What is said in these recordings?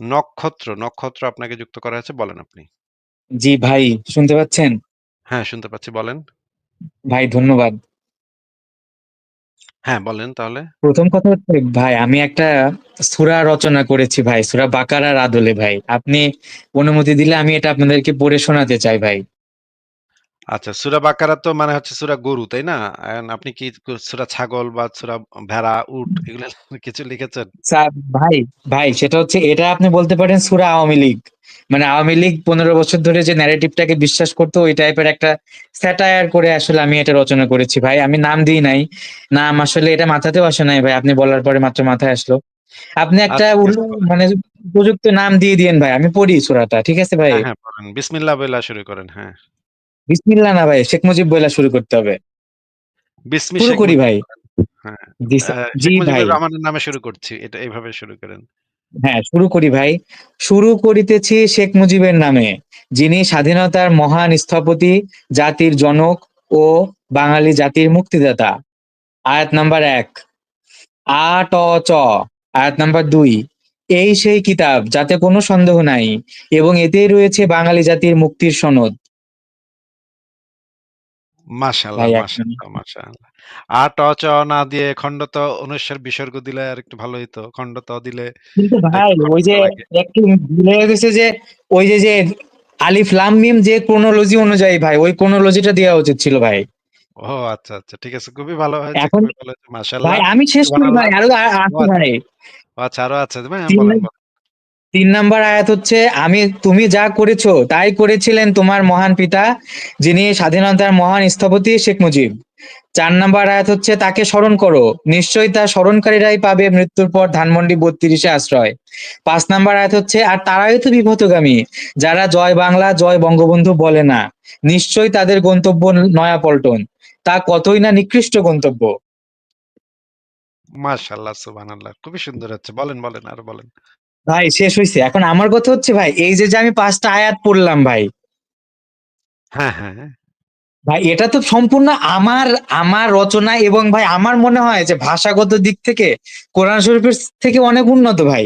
নক্ষত্র, নক্ষত্র আপনাকে যুক্ত করা হয়েছে বলেন আপনি। জি ভাই, শুনতে পাচ্ছেন? হ্যাঁ, শুনতে পাচ্ছি বলেন। ভাই ধন্যবাদ। হ্যাঁ, বলেন তাহলে। প্রথম কথা হচ্ছে ভাই আমি একটা সুরা রচনা করেছি ভাই। সুরা বাকারার আদলে ভাই। আপনি অনুমতি দিলে আমি এটা আপনাদেরকে পড়ে শোনাতে চাই ভাই। আচ্ছা, সূরা বাকারা তো মানে হচ্ছে সূরা গরু, তাই না? এখন আপনি কি সূরা ছাগল বা সূরা ভেড়া, উট এগুলা কিছু লিখেছেন? সা ভাই, ভাই সেটা হচ্ছে এটা আপনি বলতে পারেন সূরা আওয়ামী লীগ। মানে আওয়ামী লীগ ১৫ বছর ধরে যে ন্যারেটিভটাকে বিশ্বাস করতো ওই টাইপের একটা স্যাটায়ার করে আসলে আমি এটা রচনা করেছি ভাই। আমি নাম দিই নাই। নাম আসলে এটা মাথাতেও আসে নাই ভাই। আপনি বলার পরে মাত্র মাথায় আসলো। আপনি একটা আচ্ছা, বলেন। মানে উপযুক্ত নাম দিয়ে দিয়েন ভাই। আমি পড়ি সূরাটা। ঠিক আছে ভাই? হ্যাঁ, হ্যাঁ, বলেন। বিসমিল্লাহ বইলা শুরু করেন। হ্যাঁ। বিসমিল্লাহ না ভাই, শেখ মুজিব বইলা শুরু করতে হবে। বিসমি শুরু করি ভাই। হ্যাঁ, জি, জি ভাই। রহমানের নামে শুরু করছি। এটা এভাবে শুরু করেন। হ্যাঁ, শুরু করি ভাই। শুরু করিতেছি শেখ মুজিবের নামে। যিনি স্বাধীনতার মহান স্থপতি, জাতির জনক ও বাঙালি জাতির মুক্তিদাতা। আয়াত নাম্বার ১ আ ট চ আয়াত নাম্বার ২ এই সেই কিতাব যাতে কোনো সন্দেহ নাই এবং এতেই রয়েছে বাঙালি জাতির মুক্তির সনদ। মাশাআল্লাহ, ভাই এখন মাশাআল্লাহ, মাশাআল্লাহ। আ ট চ না দিয়ে খন্ড ত অনুস্বার বিসর্গ দিলে আরেকটু ভালো হইতো। খন্ড ত দিলে কিন্তু ভাই আরেকটু ওই যে খটমটা লাগে। একটু ভুল গেছে যে ওই যে, যে আলিফ লাম মিম যে ক্রোনোলজি অনুযায়ী ভাই ওই ক্রোনোলজিটা দেওয়া উচিত ছিল ভাই। ও আচ্ছা, আচ্ছা। ঠিক আছে। খুবই ভালো হয়েছে, এখন খুবই ভালো হয়েছে। ভাই মাশাআল্লাহ। আমি শেষ করি ভাই। সুবহানাল্লাহ। আরও আ আছে আচ্ছা, ভাই। আচ্ছা আরও আছে। হ্যাঁ, ৩ বলেন, বলেন। ৩ নাম্বার আয়াত হচ্ছে আমি তুমি যা করেছ তাই করেছিলেন তোমার মহান পিতা যিনি স্বাধীনতার মহান স্থপতি শেখ মুজিব। চার নাম্বার আয়াত হচ্ছে তাকে স্মরণ করো। নিশ্চয়ই তার স্মরণকারীরাই পাবে মৃত্যুর পর ধানমন্ডি বত্রিশে আশ্রয়। পাঁচ নাম্বার আয়াত হচ্ছে আর তারাই তো বিপথগামী যারা জয় বাংলা জয় বঙ্গবন্ধু বলে না। নিশ্চয়ই তাদের গন্তব্য নয়াপল্টন। তা কতই না নিকৃষ্ট গন্তব্য। মাশাআল্লাহ, সুবহানাল্লাহ। খুবই সুন্দর হচ্ছে। বলেন, বলেন আরও বলেন। ভাই শেষ হয়েছে এখন আমার কথা হচ্ছে ভাই এই যে, যে আমি পাঁচটা আয়াত পড়লাম ভাই। হ্যাঁ, হ্যাঁ, হ্যাঁ। ভাই এটা তো সম্পূর্ণ আমার, আমার রচনা এবং ভাই আমার মনে হয় যে ভাষাগত দিক থেকে কোরআন শরীফের থেকে অনেক উন্নত ভাই।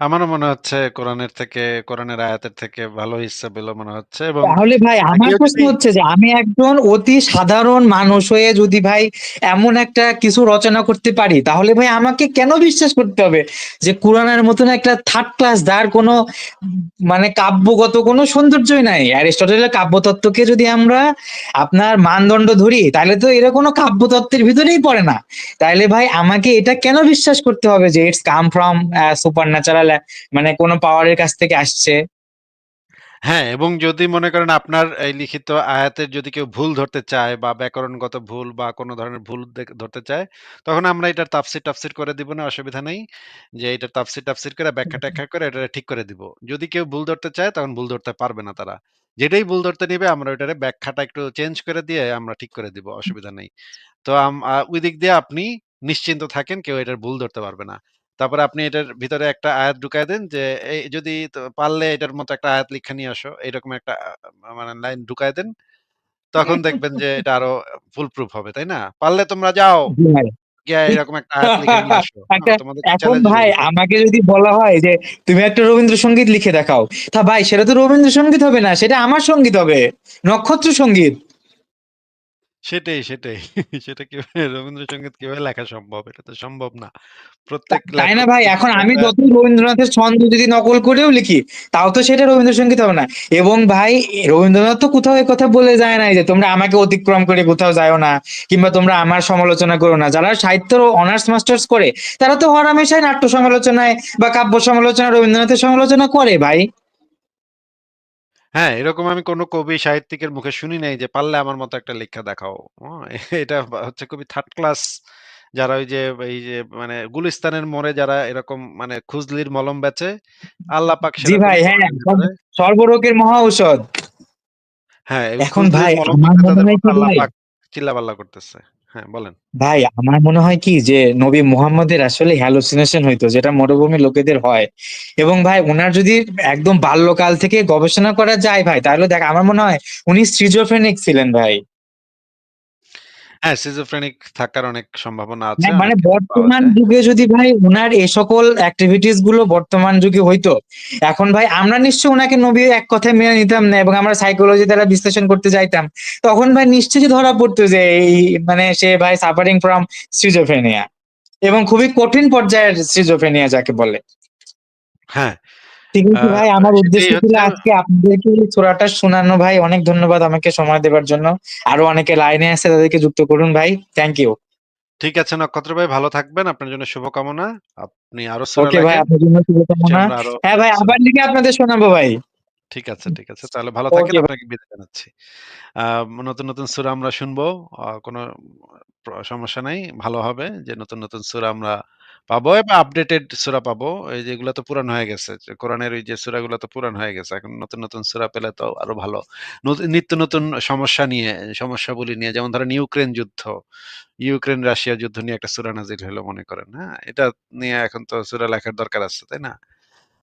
আমারও মনে হচ্ছে কোরআনের থেকে কোরআনের আয়াতের থেকে ভালো হিস্সা পেল মনে হচ্ছে এবং তাহলে ভাই আমার প্রশ্ন হচ্ছে যে আমি একজন অতি সাধারণ মানুষ হয়ে যদি ভাই এমন একটা কিছু রচনা করতে পারি তাহলে ভাই আমাকে কেন বিশ্বাস করতে হবে যে কোরআনের মতন একটা থার্ড ক্লাস যার কোনো মানে কাব্যগত কোনো সৌন্দর্যই নাই। অ্যারিস্টটলের কাব্যতত্ত্বকে যদি আমরা আপনার মানদণ্ড ধরি তাহলে তো এরা কোনো কাব্যতত্ত্বের ভিতরেই পড়ে না। তাইলে ভাই আমাকে এটা কেন বিশ্বাস করতে হবে যে it's come from a supernatural uh মানে কোনো পাওয়ারের কাছ থেকে আসছে? হ্যাঁ, এবং যদি মনে করেন আপনার এই লিখিত আয়াতের যদি কেউ ভুল ধরতে চায় বা ব্যাকরণগত ভুল বা কোন ধরনের ভুল ধরতে চায়, তখন আমরা এটার তাফসীর-টাফসীর করে দিব না, অসুবিধা নেই। যে এটার তাফসীর-টাফসীর করে ব্যাখ্যা-ট্যাখ্যা করে এটারে ঠিক করে দিব। যদি কেউ ভুল ধরতে চায় তখন ভুল ধরতে পারবে না তারা। যেটাই ভুল ধরতে নেবে আমরা ওইটারে ব্যাখ্যাটা একটু চেঞ্জ করে দিয়ে আমরা ঠিক করে দিব। অসুবিধা নেই। তো ওই দিক দিয়ে আপনি নিশ্চিন্ত থাকেন কেউ এটার ভুল ধরতে পারবে না। তারপরে আপনি এটার ভিতরে একটা আয়াত ঢুকায় দেন যে এই যদি পারলে এটার মতো একটা আয়াত লিখে নিয়ে আসো। এরকম একটা মানে লাইন ঢুকায় দেন। তখন দেখবেন যে এটা আরও ফুল প্রুফ হবে, তাই না? পারলে তোমরা যাও। ভাই। হ্যাঁ, এখন ভাই? আমাকে যদি বলা হয় যে তুমি একটা রবীন্দ্রসঙ্গীত লিখে দেখাও। তা ভাই সেটা তো রবীন্দ্রসঙ্গীত হবে না। সেটা আমার সংগীত হবে। নক্ষত্র সংগীত। সেটাই, সেটাই। সেটা কীভাবে রবীন্দ্রসঙ্গীত কীভাবে লেখা সম্ভব? এটা তো সম্ভব না। তা প্রত্যেক তাই না ভাই? এখন আমি যতই রবীন্দ্রনাথের ছন্দ যদি নকল করেও লিখি, তাও তো সেটা রবীন্দ্রসঙ্গীত হবে না। এবং ভাই এ রবীন্দ্রনাথ তো কোথাও এ কথা বলে যায় নাই যে তোমরা আমাকে অতিক্রম করে কোথাও যাইও না কিংবা তোমরা আমার সমালোচনা করো না। যারা সাহিত্যের অনার্স মাস্টার্স করে তারা তো হরহামেশাই নাট্য সমালোচনায় বা কাব্য সমালোচনায় রবীন্দ্রনাথের সমালোচনা করে ভাই। হ্যাঁ, এরকম আমি কোন কবি সাহিত্যিকের মুখে শুনি নাই যে পারলে আমার মতো একটা লিখা দেখাও। এটা বা হচ্ছে খুবই থার্ড ক্লাস যারা ওই যে এই যে মানে গুলিস্তানের মোড়ে যারা এরকম মানে খুজলির মলম বেচে, আল্লাহ পাক জি সেরকম ভাই, হ্যাঁ, সর্বরোগের মহা ঔষধ। হ্যাঁ, এই এখন খুজলির ভাই মলম আমার মনে হয় কি আল্লাহ ভাই পাক চিল্লাপাল্লা করতেছে। হ্যাঁ, বলেন। ভাই আমার মনে হয় কি যে নবী মুহাম্মদের আসলে হ্যালোসিনেশন হইতো যেটা মরুভূমির লোকেদের হয়। এবং ভাই উনার যদি একদম বাল্যকাল থেকে গবেষণা করা যায় ভাই তাহলে দেখ আমার মনে হয় উনি সিজোফ্রেনিক ছিলেন ভাই। হ্যাঁ, schizophrenic থাকার অনেক সম্ভাবনা আছে। হ্যাঁ, মানে বর্তমান যুগে যদি ভাই উনার এ সকল activities গুলো বর্তমান যুগে হইতো, এখন ভাই আমরা নিশ্চয়ই উনাকে নবী এক কথায় মেনে নিতাম না এবং আমরা সাইকোলজি দ্বারা বিশ্লেষণ করতে যাইতাম। তখন ভাই নিশ্চয়ই ধরা পড়তো যে এই মানে সে ভাই suffering ফ্রম schizophrenia এবং খুবই কঠিন পর্যায়ের schizophrenia যাকে বলে। হ্যাঁ। ভাই আমার উদ্দেশ্য ছিল আজকে আপনাদেরকে সূরাটা শোনানো ভাই। অনেক ধন্যবাদ আমাকে সময় দেবার জন্য। আরও অনেকে লাইনে আছে তাদেরকে যুক্ত করুন ভাই। Thank you. ঠিক আছে নক্ষত্র ভাই ভালো থাকবেন। আপনার জন্য শুভকামনা। আপনি আরও ওকে ভাই আপনার জন্য শুভকামনা। হ্যাঁ ভাই আবার লিখে আপনাদের শোনাবো ভাই। ঠিক আছে, ঠিক আছে। তাহলে ভালো থাকেন। আপনাকে বিদায় জানাচ্ছি। নতুন, নতুন সূরা আমরা শুনব। কোনো সমস্যা নাই। ভালো হবে যে নতুন, নতুন সূরা আমরা পাবো এবং আপডেটেড সূরা পাবো। এই যেগুলো তো পুরান হয়ে গেছে। কোরআনের ওই যে সূরাগুলো তো পুরান হয়ে গেছে। এখন নতুন, নতুন সূরা পেলে তো আরও ভালো। নত নিত্য নতুন সমস্যা নিয়ে, সমস্যাবলী নিয়ে যেমন ধরেন ইউক্রেন যুদ্ধ। ইউক্রেন রাশিয়া যুদ্ধ নিয়ে একটা সূরা নাজির হলো মনে করেন, হ্যাঁ? এটা নিয়ে এখন তো সূরা লেখার দরকার আছে, তাই না?